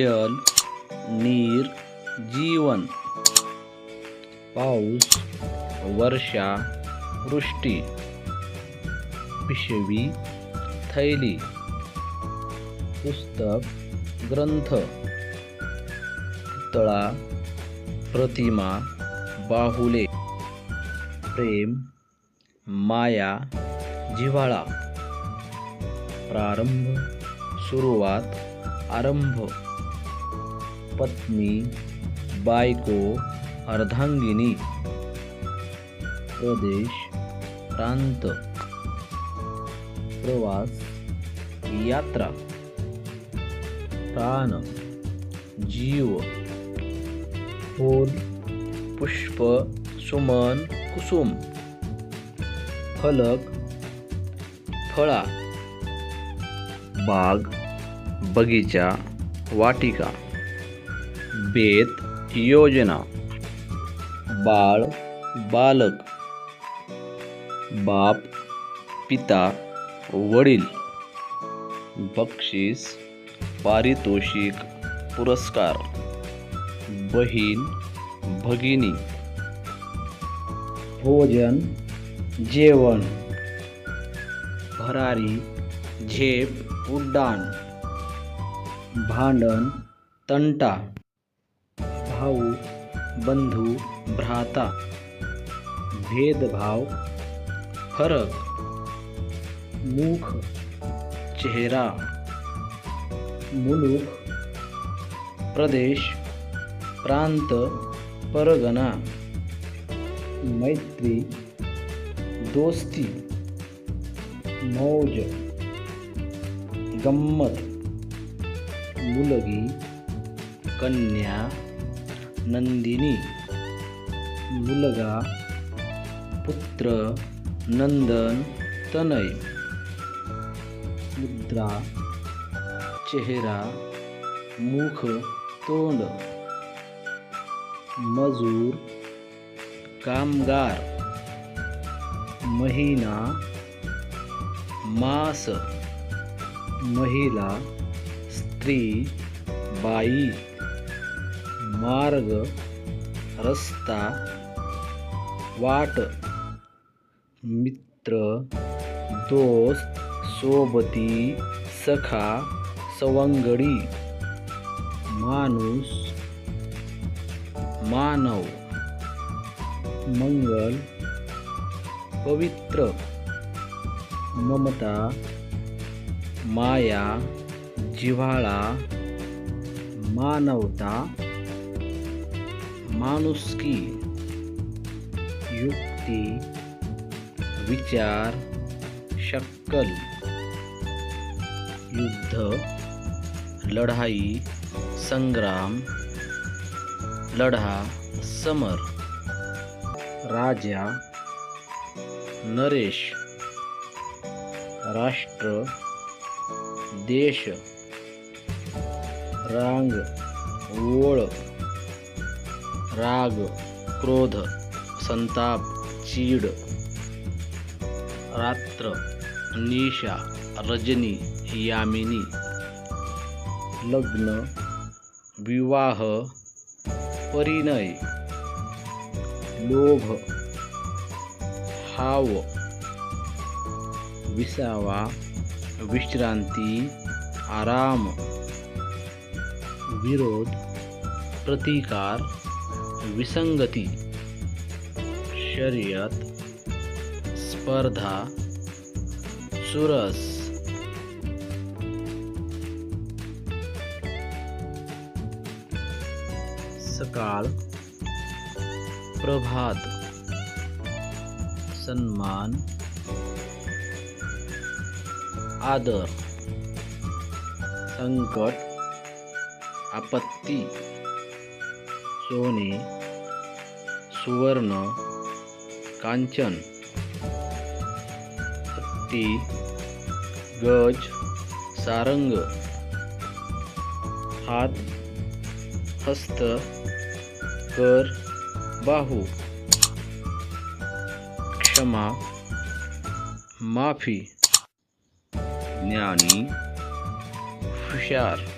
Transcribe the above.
जल नीर जीवन पाऊस वर्षा वृष्टी पिशवी थैली पुस्तक ग्रंथ पुतळा प्रतिमा बाहुले प्रेम माया जिव्हाळा प्रारंभ सुरुवात आरंभ. पत्नी बायको अर्धांगिनी। प्रदेश प्रांत। प्रवास यात्रा। प्राण जीव। फूल पुष्प सुमन कुसुम। फलक फळा। बाग बगीचा वाटिका। बेत योजना. बाळ बालक. बाप पिता वडील. बक्षीस पारितोषिक पुरस्कार. बहीण भगिनी. भोजन जेवण. भरारी झेप उड्डाण. भांडण तंटा. भाऊ बंधू भ्राता भेदभाव फरक मुख चेहरा मुलूक प्रदेश प्रांत परगणा मैत्री दोस्ती मौज गंमत मुलगी कन्या नंदिनी मुलगा पुत्र नंदन तनय मुद्रा चेहरा मुख तोंड मजूर कामगार महिना मास महिला स्त्री बाई. मार्ग रस्ता वाट मित्र दोस्त सोबती सखा सवंगडी माणूस मानव मंगल पवित्र ममता माया जिव्हाळा मानवता माणुसकी युक्ती विचार शक्कल युद्ध लढाई संग्राम लढा समर राजा नरेश राष्ट्र देश रांग ओळ राग, क्रोध, संताप, चीड, रात्र, निशा, रजनी, यामिनी, लग्न, विवाह, परिणय, लोभ, हाव, विसावा, विश्रांति, आराम, विरोध, प्रतिकार विसंगती शर्यत स्पर्धा सुरस। सकाळ प्रभात सम्मान आदर संकट आपत्ती। सोने सुवर्ण कांचन हत्ती गज सारंग हात हस्त कर बाहू क्षमा माफी ज्ञानी हुशार.